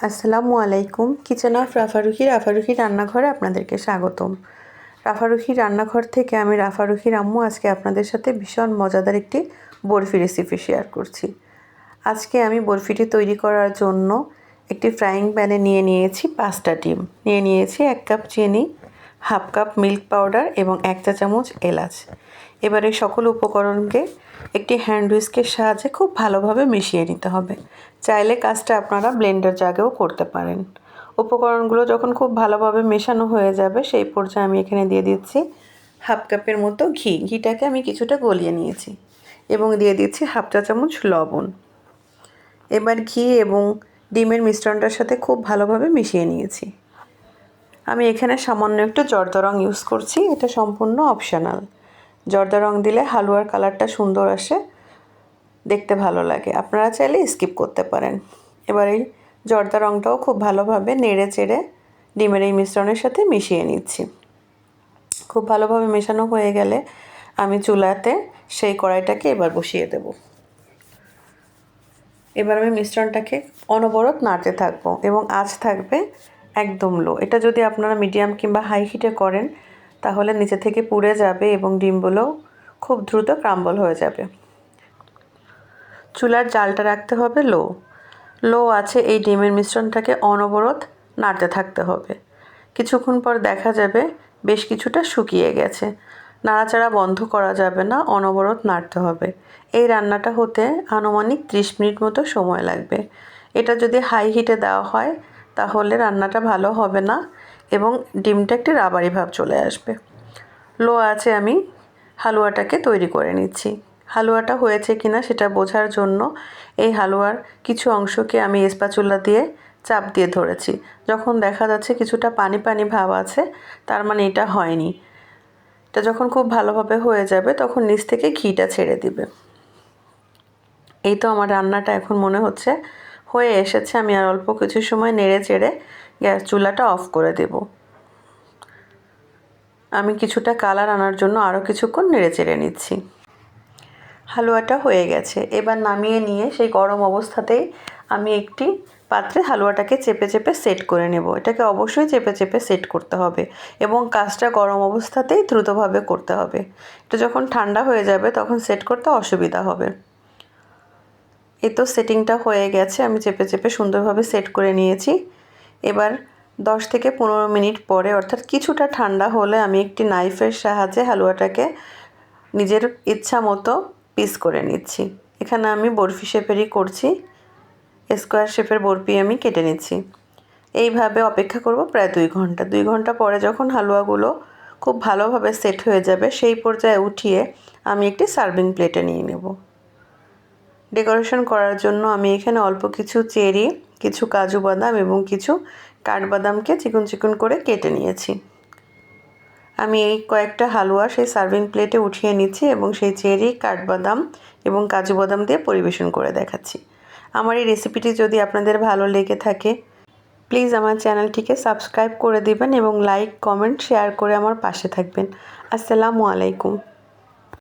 আসসালামু আলাইকুম। Kitchen of রাফারুখি রাফারুখি রান্নাঘরে আপনাদেরকে স্বাগতম। রাফারুখি রান্নাঘর থেকে আমি রাফারুখির আম্মু আজকে আপনাদের সাথে ভীষণ মজাদার একটি বরফি রেসিপি শেয়ার করছি। আজকে আমি বরফিটি তৈরি করার জন্য একটি ফ্রাইং প্যানে নিয়ে নিয়েছি পাঁচটা ডিম। নিয়ে নিয়েছি এক কাপ চিনি হাফ কাপ মিল্ক পাউডার এবং এক চা চামচ এলাচ। এবারে সকল উপকরণকে একটি হ্যান্ড হুইস্কের সাহায্যে খুব ভালোভাবে মিশিয়ে নিতে হবে। চাইলে কাজটা আপনারা ব্লেন্ডার জাগেও করতে পারেন। উপকরণগুলো যখন খুব ভালোভাবে মেশানো হয়ে যাবে, সেই পর্যায়ে আমি এখানে দিয়ে দিচ্ছি হাফ কাপের মতো ঘি। ঘিটাকে আমি কিছুটা গলিয়ে নিয়েছি এবং দিয়ে দিচ্ছি হাফ চা চামচ লবণ। এবার ঘি এবং ডিমের মিশ্রণটার সাথে খুব ভালোভাবে মিশিয়ে নিয়েছি। আমি এখানে সামান্য একটু জর্দা রং ইউজ করছি, এটা সম্পূর্ণ অপশনাল জর্দা রং দিলে হালুয়ার কালারটা সুন্দর আসে, দেখতে ভালো লাগে। আপনারা চাইলে স্কিপ করতে পারেন। এবার এই জর্দা রংটাও খুব ভালোভাবে নেড়ে চেড়ে ডিমের এই মিশ্রণের সাথে মিশিয়ে নিচ্ছি। খুব ভালোভাবে মেশানো হয়ে গেলে আমি চুলাতে সেই কড়াইটাকে এবার বসিয়ে দেব। এবার আমি মিশ্রণটাকে অনবরত নাড়তে থাকব এবং আঁচ থাকবে একদম লো এটা যদি আপনারা মিডিয়াম কিংবা হাই হিটে করেন, তাহলে নিচে থেকে পুড়ে যাবে এবং ডিমগুলো খুব দ্রুত ক্রাম্বল হয়ে যাবে। চুলার জালটা রাখতে হবে লো লো আছে এই ডিমের মিশ্রণটাকে অনবরত নাড়তে থাকতে হবে। কিছুক্ষণ পর দেখা যাবে বেশ কিছুটা শুকিয়ে গেছে। নাড়াচাড়া বন্ধ করা যাবে না, অনবরত নাড়তে হবে। এই রান্নাটা হতে আনুমানিক ত্রিশ মিনিট মতো সময় লাগবে। এটা যদি হাই হিটে দেওয়া হয় তাহলে রান্নাটা ভালো হবে না এবং ডিমটা একটি রাবারি ভাব চলে আসবে। লো আছে আমি হালুয়াটাকে তৈরি করে নিচ্ছি। হালুয়াটা হয়েছে কিনা সেটা বোঝার জন্য এই হালুয়ার কিছু অংশকে আমি এসপাচুলা দিয়ে চাপ দিয়ে ধরেছি। যখন দেখা যাচ্ছে কিছুটা পানি পানি ভাব আছে, তার মানে এটা হয়নি। এটা যখন খুব ভালোভাবে হয়ে যাবে, তখন নিচ থেকে ঘিটা ছেড়ে দিবে। এই তো আমার রান্নাটা এখন মনে হচ্ছে হয়ে এসেছে, আমি আর অল্প কিছু সময় নেড়ে চেড়ে গ্যাস চুলাটা অফ করে দেব। আমি কিছুটা কালার আনার জন্য আরও কিছুক্ষণ নেড়ে চেড়ে নিচ্ছি। হালুয়াটা হয়ে গেছে। এবার নামিয়ে নিয়ে সেই গরম অবস্থাতেই আমি একটি পাত্রে হালুয়াটাকে চেপে চেপে সেট করে নেব। এটাকে অবশ্যই চেপে চেপে সেট করতে হবে এবং কাজটা গরম অবস্থাতেই দ্রুতভাবে করতে হবে। এটা যখন ঠান্ডা হয়ে যাবে তখন সেট করতে অসুবিধা হবে। এই তো সেটিংটা হয়ে গেছে, আমি চেপে চেপে সুন্দরভাবে সেট করে নিয়েছি। এবার দশ থেকে পনেরো মিনিট পরে, অর্থাৎ কিছুটা ঠান্ডা হলে আমি একটি নাইফের সাহায্যে হালুয়াটাকে নিজের ইচ্ছা মতো পিস করে নিচ্ছি। এখানে আমি বরফি শেপেরই করছি স্কোয়ার শেপের বরফি আমি কেটে নিচ্ছি। এইভাবে অপেক্ষা করব প্রায় দুই ঘণ্টা। দুই ঘণ্টা পরে যখন হালুয়াগুলো খুব ভালোভাবে সেট হয়ে যাবে, সেই পর্যায়ে উঠিয়ে আমি একটি সার্ভিং প্লেটে নিয়ে নেব। ডেকোরেশন করার জন্য আমি এখানে অল্প কিছু চেরি, কিছু কাজু বাদাম এবং কিছু কাঠবাদামকে চিকন চিকন করে কেটে নিয়েছি। আমি এই কয়েকটা হালুয়া সেই সার্ভিং প্লেটে উঠিয়ে নিচ্ছি এবং সেই চেরি, কাঠবাদাম এবং কাজু বাদাম দিয়ে পরিবেশন করে দেখাচ্ছি। আমার এই রেসিপিটি যদি আপনাদের ভালো লেগে থাকে, প্লিজ আমার চ্যানেলটিকে সাবস্ক্রাইব করে দিবেন এবং লাইক, কমেন্ট, শেয়ার করে আমার পাশে থাকবেন। আসসালামু আলাইকুম।